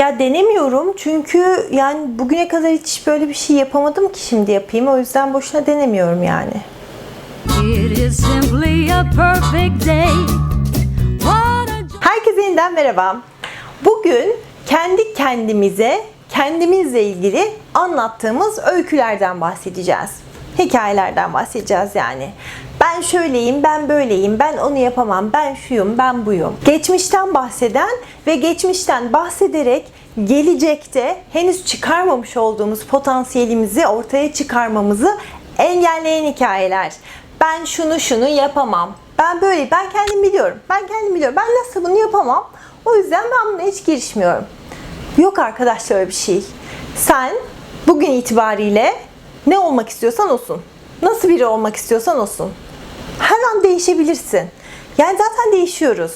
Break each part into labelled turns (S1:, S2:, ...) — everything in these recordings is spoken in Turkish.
S1: Ya denemiyorum çünkü yani bugüne kadar hiç böyle bir şey yapamadım ki şimdi yapayım. O yüzden boşuna denemiyorum yani.
S2: It is simply a perfect day. What a joy.
S1: Herkese yeniden merhaba. Bugün kendi kendimize, kendimizle ilgili anlattığımız öykülerden bahsedeceğiz. Hikayelerden bahsedeceğiz yani. Ben şöyleyim, ben böyleyim, ben onu yapamam, ben şuyum, ben buyum. Geçmişten bahseden ve geçmişten bahsederek gelecekte henüz çıkarmamış olduğumuz potansiyelimizi ortaya çıkarmamızı engelleyen hikayeler. Ben şunu şunu yapamam. Ben böyle, ben kendim biliyorum. Ben kendim biliyorum. Ben nasıl bunu yapamam. O yüzden ben buna hiç girişmiyorum. Yok arkadaşlar öyle bir şey. Sen bugün itibariyle ne olmak istiyorsan olsun. Nasıl biri olmak istiyorsan olsun. Her an değişebilirsin. Yani zaten değişiyoruz.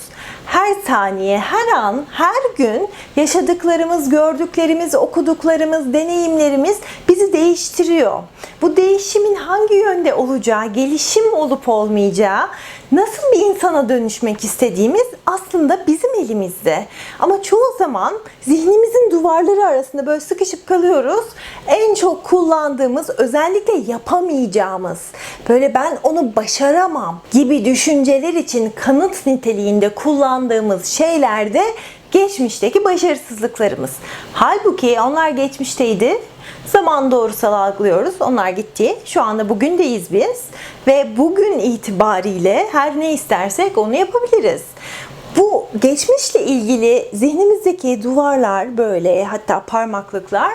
S1: Her saniye, her an, her gün yaşadıklarımız, gördüklerimiz, okuduklarımız, deneyimlerimiz bizi değiştiriyor. Bu değişimin hangi yönde olacağı, gelişim olup olmayacağı, nasıl bir insana dönüşmek istediğimiz aslında bizim elimizde. Ama çoğu zaman zihnimizin duvarları arasında böyle sıkışıp kalıyoruz. En çok kullandığımız özellikle yapamayacağımız, böyle ben onu başaramam gibi düşünceler için kanıt niteliğinde kullandığımız şeyler de geçmişteki başarısızlıklarımız. Halbuki onlar geçmişteydi. Zaman doğrusal algılıyoruz. Onlar gitti. Şu anda bugündeyiz biz. Ve bugün itibariyle her ne istersek onu yapabiliriz. Bu geçmişle ilgili zihnimizdeki duvarlar böyle hatta parmaklıklar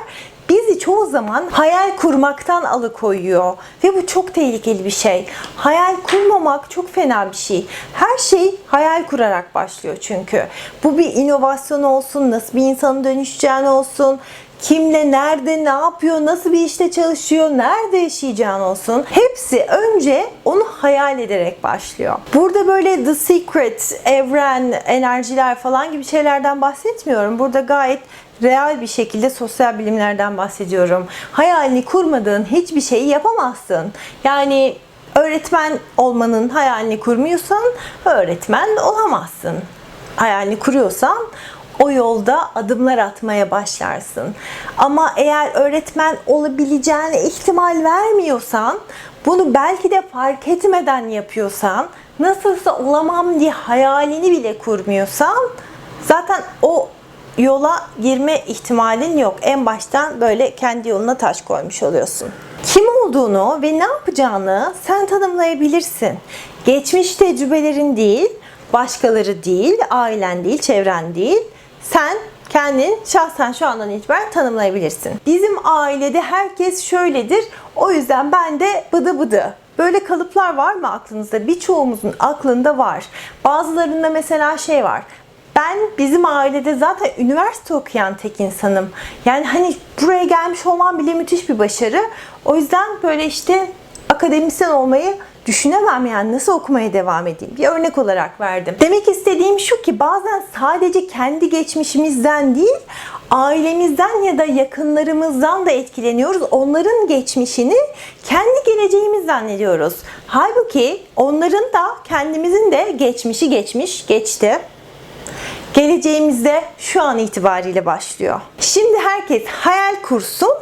S1: bizi çoğu zaman hayal kurmaktan alıkoyuyor ve bu çok tehlikeli bir şey. Hayal kurmamak çok fena bir şey. Her şey hayal kurarak başlıyor çünkü. Bu bir inovasyon olsun, nasıl bir insanın dönüşeceğini olsun, kimle, nerede, ne yapıyor, nasıl bir işte çalışıyor, nerede yaşayacağın olsun. Hepsi önce onu hayal ederek başlıyor. Burada böyle The Secret, evren, enerjiler falan gibi şeylerden bahsetmiyorum. Burada gayet real bir şekilde sosyal bilimlerden bahsediyorum. Hayalini kurmadığın hiçbir şeyi yapamazsın. Yani öğretmen olmanın hayalini kurmuyorsan öğretmen olamazsın. Hayalini kuruyorsan o yolda adımlar atmaya başlarsın. Ama eğer öğretmen olabileceğine ihtimal vermiyorsan, bunu belki de fark etmeden yapıyorsan, nasılsa olamam diye hayalini bile kurmuyorsan, zaten o yola girme ihtimalin yok. En baştan böyle kendi yoluna taş koymuş oluyorsun. Kim olduğunu ve ne yapacağını sen tanımlayabilirsin. Geçmiş tecrübelerin değil, başkaları değil, ailen değil, çevren değil. Sen kendin şahsen şu andan itibaren tanımlayabilirsin. Bizim ailede herkes şöyledir. O yüzden ben de bıdı bıdı. Böyle kalıplar var mı aklınızda? Birçoğumuzun aklında var. Bazılarında mesela şey var. Ben bizim ailede zaten üniversite okuyan tek insanım. Yani hani buraya gelmiş olmam bile müthiş bir başarı. O yüzden böyle işte akademisyen olmayı düşünemem yani nasıl okumaya devam edeyim? Bir örnek olarak verdim. Demek istediğim şu ki bazen sadece kendi geçmişimizden değil, ailemizden ya da yakınlarımızdan da etkileniyoruz. Onların geçmişini kendi geleceğimiz zannediyoruz. Halbuki onların da kendimizin de geçmişi geçmiş, geçti geleceğimizde şu an itibariyle başlıyor. Şimdi herkes hayal kursun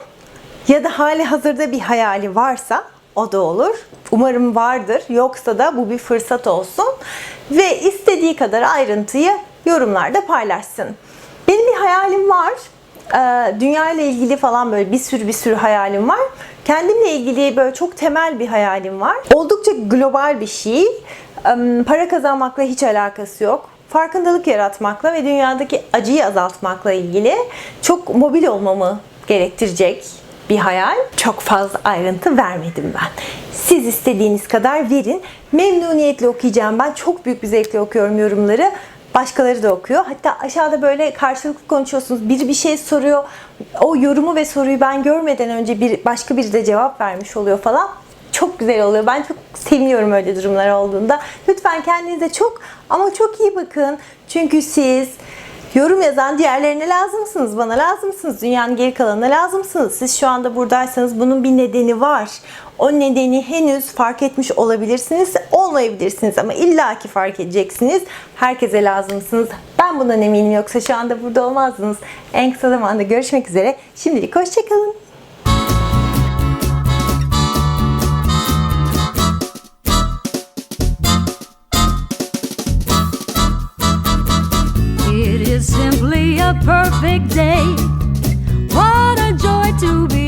S1: ya da hali hazırda bir hayali varsa o da olur. Umarım vardır. Yoksa da bu bir fırsat olsun. Ve istediği kadar ayrıntıyı yorumlarda paylaşsın. Benim bir hayalim var. Ee, Dünya ile ilgili falan böyle bir sürü bir sürü hayalim var. Kendimle ilgili böyle çok temel bir hayalim var. Oldukça global bir şey. Para kazanmakla hiç alakası yok farkındalık yaratmakla ve dünyadaki acıyı azaltmakla ilgili çok mobil olmamı gerektirecek bir hayal. Çok fazla ayrıntı vermedim ben. Siz istediğiniz kadar verin. Memnuniyetle okuyacağım. Ben çok büyük bir zevkle okuyorum yorumları. Başkaları da okuyor. Hatta aşağıda böyle karşılıklı konuşuyorsunuz. Biri bir şey soruyor. O yorumu ve soruyu ben görmeden önce bir başka biri de cevap vermiş oluyor falan çok güzel oluyor. Ben çok seviniyorum öyle durumlar olduğunda. Lütfen kendinize çok ama çok iyi bakın. Çünkü siz Yorum yazan diğerlerine lazımsınız, bana lazımsınız, dünyanın geri kalanına lazımsınız. Siz şu anda buradaysanız bunun bir nedeni var. O nedeni henüz fark etmiş olabilirsiniz, olmayabilirsiniz ama illaki fark edeceksiniz. Herkese lazımsınız. Ben bundan eminim yoksa şu anda burada olmazdınız. En kısa zamanda görüşmek üzere. Şimdilik hoşçakalın.
S2: Perfect day. What a joy to be